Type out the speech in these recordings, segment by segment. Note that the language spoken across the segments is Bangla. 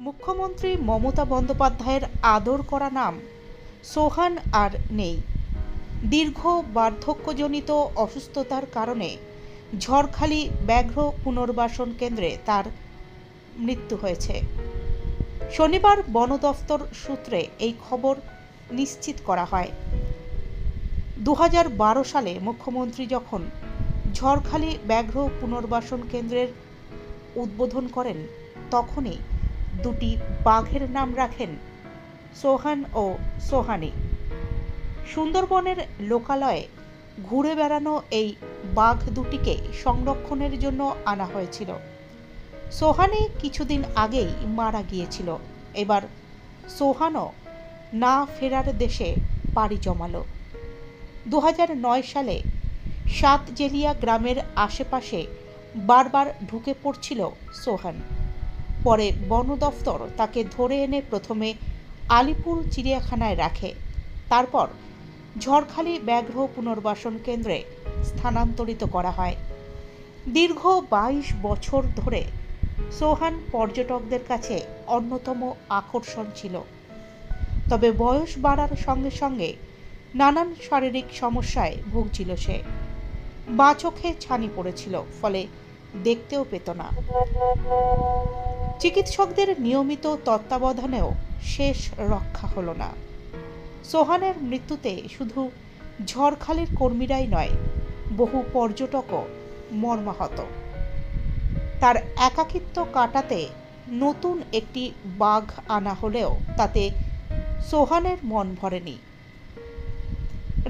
মুখ্যমন্ত্রী মমতা বন্দ্যোপাধ্যায়ের আদর করা নাম সোহান আর নেই। দীর্ঘ বার্ধক্যজনিত অসুস্থতার কারণে ঝড়খালি ব্যাঘ্র পুনর্বাসন কেন্দ্রে তার মৃত্যু হয়েছে। শনিবার বন দফতর সূত্রে এই খবর নিশ্চিত করা হয়। দু হাজার বারো সালে মুখ্যমন্ত্রী যখন ঝড়খালি ব্যাঘ্র পুনর্বাসন কেন্দ্রের উদ্বোধন করেন, তখনই দুটি বাঘের নাম রাখেন সোহান ও সোহানি। সুন্দরবনের লোকালয়ে ঘুরে বেড়ানো এই বাঘ দুটিকে সংরক্ষণের জন্য আনা হয়েছিল। সোহানি কিছুদিন আগেই মারা গিয়েছিল। এবার সোহানও না ফেরার দেশে পাড়ি জমালো। দু হাজার নয় সালে সাত জেলিয়া গ্রামের আশেপাশে বারবার ঢুকে পড়ছিল সোহান। পরে বন দফতর তাকে ধরে এনে প্রথমে আলিপুর চিড়িয়াখানায় রাখে। তারপর ঝড়খালি ব্যাঘ্র পুনর্বাসন কেন্দ্রে স্থানান্তরিত করা হয়। দীর্ঘ বাইশ বছর ধরে সোহান পর্যটকদের কাছে অন্যতম আকর্ষণ ছিল। তবে বয়স বাড়ার সঙ্গে সঙ্গে নানান শারীরিক সমস্যায় ভুগছিল সে। বা চোখে ছানি পড়েছিল, ফলে দেখতেও পেত না। চিকিৎসকদের নিয়মিত তত্ত্বাবধানেও শেষ রক্ষা হলো না। সোহানের মৃত্যুতে শুধু ঝড়খালির কর্মীরাই নয়, বহু পর্যটকও মর্মাহত। তার একাকিত্ব কাটাতে নতুন একটি বাঘ আনা হলেও তাতে সোহানের মন ভরেনি।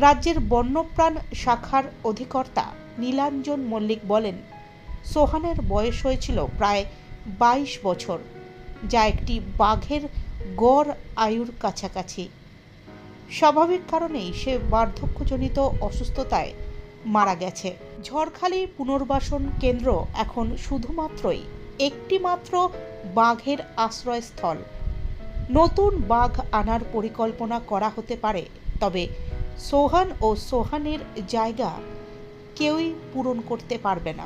রাজ্যের বন্যপ্রাণ শাখার অধিকর্তা নীলাঞ্জন মল্লিক বলেন, সোহানের বয়স হয়েছিল প্রায় বাইশ বছর, যা একটি বাঘের গড় আয়ুর কাছাকাছি। স্বাভাবিক কারণেই সে বার্ধক্যজনিত অসুস্থতায় মারা গেছে। ঝড়খালি পুনর্বাসন কেন্দ্র এখন শুধুমাত্রই একটি মাত্র বাঘের আশ্রয়স্থল। নতুন বাঘ আনার পরিকল্পনা করা হতে পারে, তবে সোহান ও সোহানের জায়গা কেউই পূরণ করতে পারবে না।